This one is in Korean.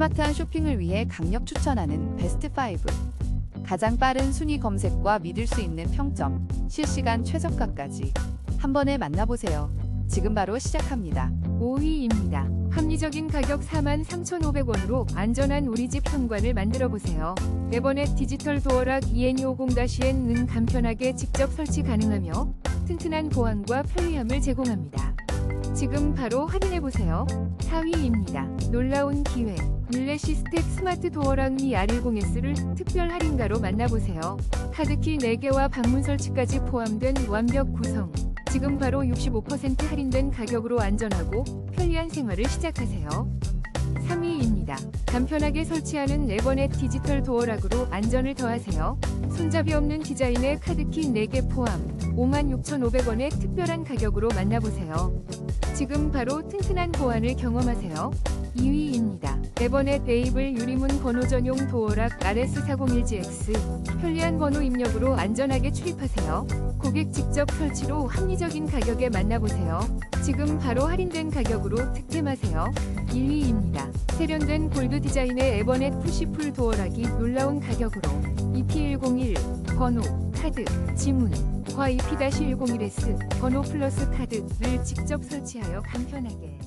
스마트한 쇼핑을 위해 강력 추천하는 베스트 5. 가장 빠른 순위 검색과 믿을 수 있는 평점, 실시간 최저가까지 한 번에 만나보세요. 지금 바로 시작합니다. 5위입니다. 합리적인 가격 43,500원으로 안전한 우리 집 현관을 만들어 보세요. 네버넷 디지털 도어락 EN250-N은 간편하게 직접 설치 가능하며 튼튼한 보안과 편리함을 제공합니다. 지금 바로 확인해 보세요. 4위입니다. 놀라운 기회. 밀레시 스텝 스마트 도어락 미 R10S를 특별 할인가로 만나보세요. 카드키 4개와 방문 설치까지 포함된 완벽 구성. 지금 바로 65% 할인된 가격으로 안전하고 편리한 생활을 시작하세요. 3위입니다. 간편하게 설치하는 네버넷 디지털 도어락으로 안전을 더하세요. 손잡이 없는 디자인의 카드키 4개 포함 56,500원의 특별한 가격으로 만나보세요. 지금 바로 튼튼한 보안을 경험하세요. 2위입니다. 네버넷 에이블 유리문 번호 전용 도어락 RS401GX 편리한 번호 입력으로 안전하게 출입하세요. 고객 직접 설치로 합리적인 가격에 만나보세요. 지금 바로 할인된 가격으로 득템하세요. 1위입니다. 세련된 골드 디자인의 에버넷 푸시풀 도어락이 놀라운 가격으로 EP101 번호, 카드, 지문, 과 EP-101S 번호 플러스 카드를 직접 설치하여 간편하게